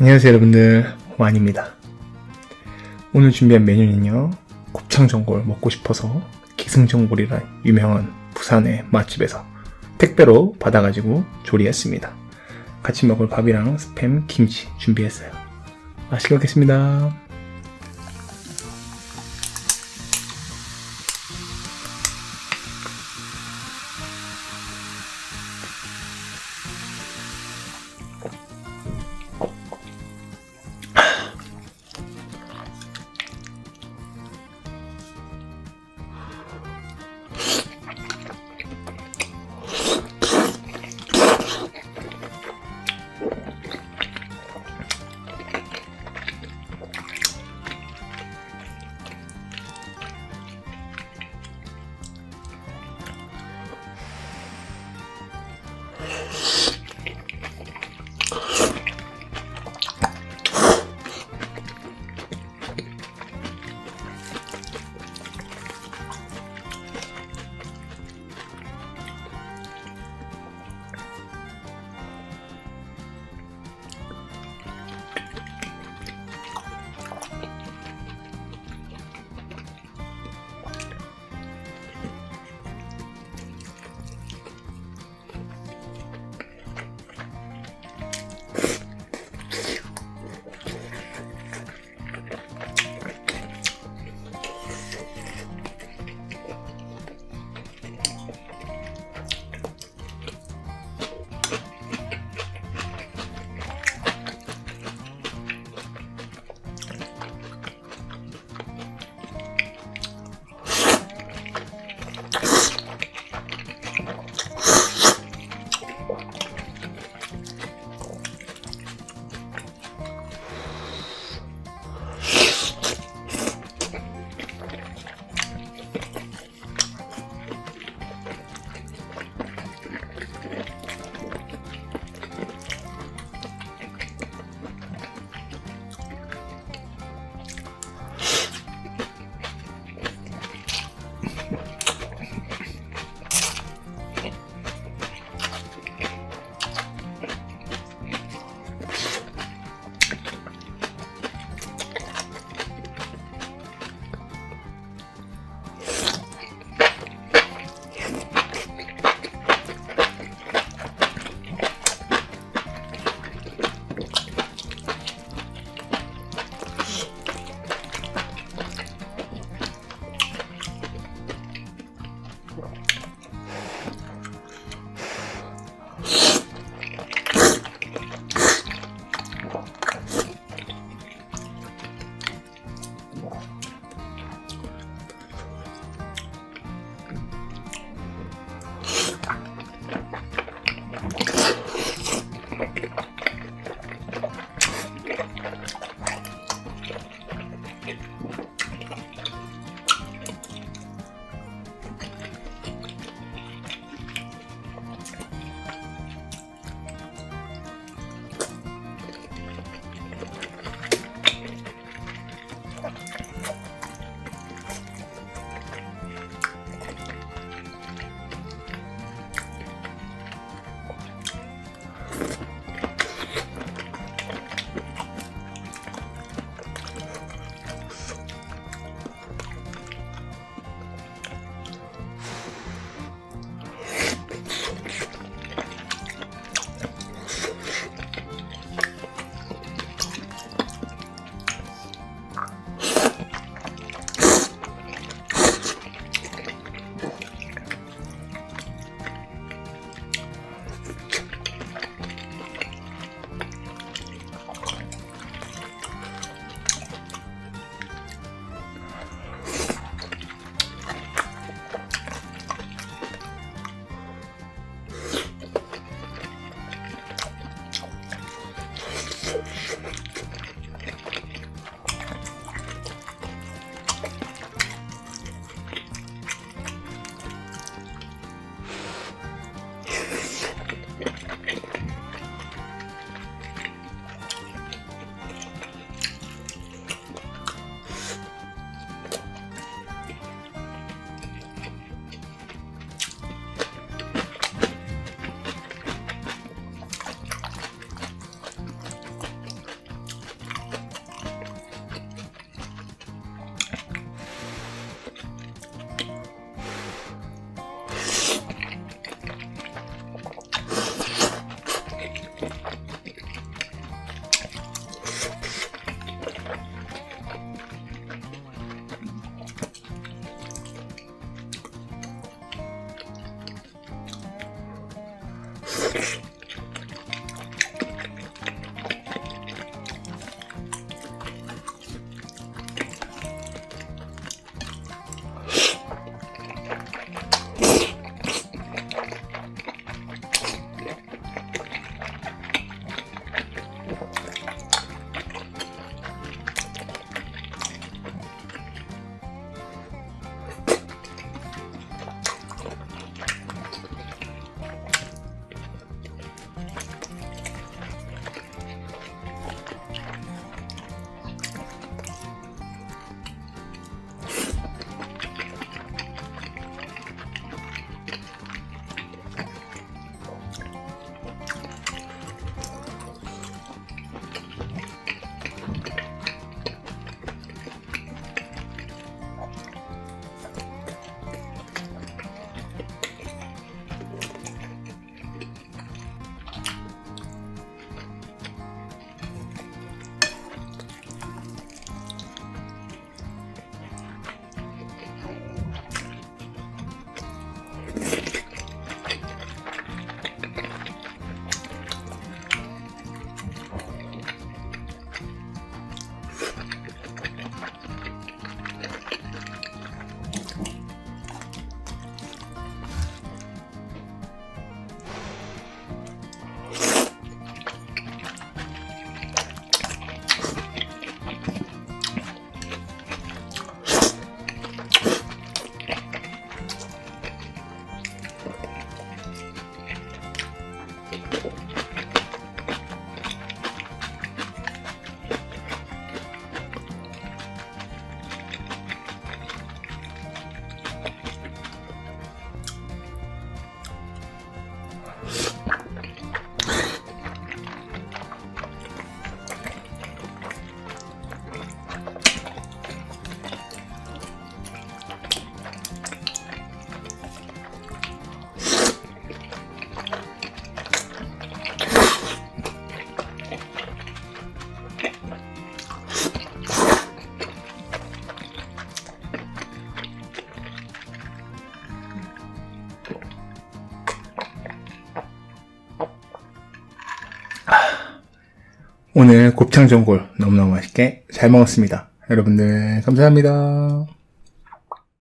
안녕하세요 여러분들. 완입니다. 오늘 준비한 메뉴는요 곱창전골 먹고 싶어서 기승전골이라 유명한 부산의 맛집에서 택배로 받아가지고 조리했습니다. 같이 먹을 밥이랑 스팸 김치 준비했어요. 맛있게 먹겠습니다 我。 오늘 곱창전골 너무너무 맛있게 잘 먹었습니다. 여러분들 감사합니다.